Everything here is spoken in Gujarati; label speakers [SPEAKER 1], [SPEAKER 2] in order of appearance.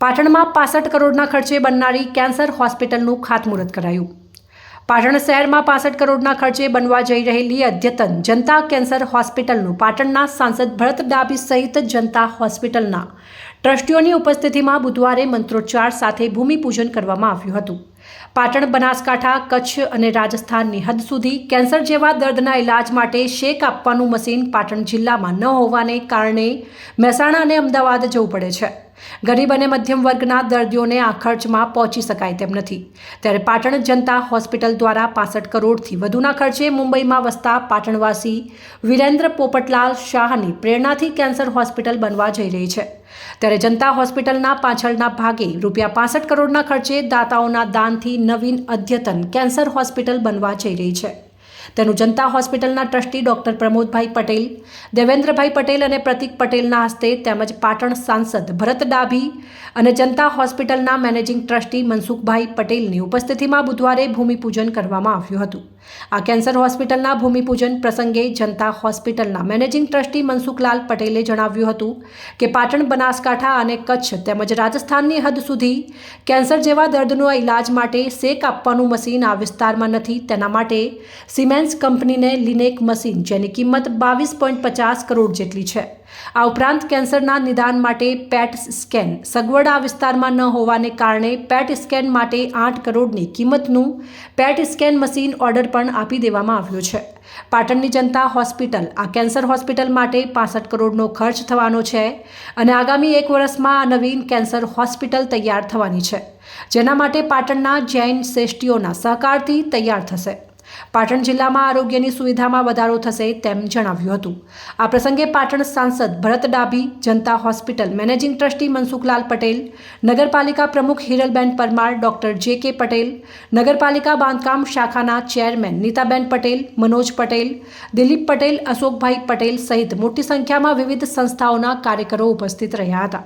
[SPEAKER 1] પાટણમાં પાસઠ કરોડના ખર્ચે બનનારી કેન્સર હોસ્પિટલનું ખાતમુહૂર્ત કરાયું. પાટણ શહેરમાં પાસઠ કરોડના ખર્ચે બનવા જઈ રહેલી અદ્યતન જનતા કેન્સર હોસ્પિટલનું પાટણના સાંસદ ભરત ડાબી સહિત જનતા હોસ્પિટલના ટ્રસ્ટીઓની ઉપસ્થિતિમાં બુધવારે મંત્રોચ્ચાર સાથે ભૂમિપૂજન કરવામાં આવ્યું હતું. પાટણ બનાસકાંઠા, કચ્છ અને રાજસ્થાનની હદ સુધી કેન્સર જેવા દર્દના ઇલાજ માટે શેક આપવાનું મશીન પાટણ જિલ્લામાં ન હોવાને કારણે મહેસાણા અને અમદાવાદ જવું પડે છે. ગરીબ અને મધ્યમ વર્ગના દર્દીઓને આ ખર્ચમાં પહોંચી શકાય તેમ નથી. ત્યારે પાટણ જનતા હોસ્પિટલ દ્વારા પાસઠ કરોડથી વધુના ખર્ચે મુંબઈમાં વસતા પાટણવાસી વિરેન્દ્ર પોપટલાલ શાહની પ્રેરણાથી કેન્સર હોસ્પિટલ બનવા જઈ રહી છે. ત્યારે જનતા હોસ્પિટલના પાછળના ભાગે રૂપિયા પાસઠ કરોડના ખર્ચે દાતાઓના દાનથી નવીન અદ્યતન કેન્સર હોસ્પિટલ બનવા જઈ રહી છે. તેનું જનતા હોસ્પિટલના ટ્રસ્ટી ડોક્ટર પ્રમોદભાઈ પટેલ, દેવેન્દ્રભાઈ પટેલ અને પ્રતિક પટેલના હસ્તે તેમજ પાટણ સાંસદ ભરત ડાભી અને જનતા હોસ્પિટલના મેનેજિંગ ટ્રસ્ટી મનસુખભાઈ પટેલની ઉપસ્થિતિમાં બુધવારે ભૂમિપૂજન કરવામાં આવ્યું હતું. આ કેન્સર હોસ્પિટલના ભૂમિપૂજન પ્રસંગે જનતા હોસ્પિટલના મેનેજિંગ ટ્રસ્ટી મનસુખલાલ પટેલે જણાવ્યું હતું કે પાટણ, બનાસકાંઠા અને કચ્છ તેમજ રાજસ્થાનની હદ સુધી કેન્સર જેવા દર્દનો ઇલાજ માટે શેક આપવાનું મશીન આ વિસ્તારમાં નથી. તેના માટે સિમેન્સ કંપનીને લિનેક મશીન જેની કિંમત બાવીસ પોઈન્ટ પચાસ કરોડ જેટલી છે. આ ઉપરાંત કેન્સરના નિદાન માટે પેટ સ્કેન. સગવડ આ વિસ્તારમાં ન હોવાને કારણે પેટ સ્કેન માટે આઠ કરોડની કિંમતનું પેટ સ્કેન મશીન ઓર્ડર પણ આપી દેવામાં આવ્યો છે. પાટણની જનતા હોસ્પિટલ. આ કેન્સર હોસ્પિટલ માટે પાસઠ કરોડનો ખર્ચ થવાનો છે અને આગામી એક વર્ષમાં આ નવીન કેન્સર હોસ્પિટલ તૈયાર થવાની છે, જેના માટે પાટણના જૈન શ્રેષ્ઠીઓના સહકારથી તૈયાર થશે. પાટણ જિલ્લામાં આરોગ્યની સુવિધામાં વધારો થશે તેમ જણાવ્યું હતું. આ પ્રસંગે પાટણ સાંસદ Bharat Dabhi, Janata hospital managing trustee Mansukhlal Patel, નગરપાલિકા પ્રમુખ હિરલબેન પરમાર, ડોક્ટર જે કે પટેલ, નગરપાલિકા બાંધકામ શાખાના ચેરમેન નીતાબેન પટેલ, મનોજ પટેલ, દિલીપ પટેલ, અશોકભાઈ પટેલ સહિત મોટી સંખ્યામાં વિવિધ સંસ્થાઓના કાર્યકરો ઉપસ્થિત રહ્યા હતા.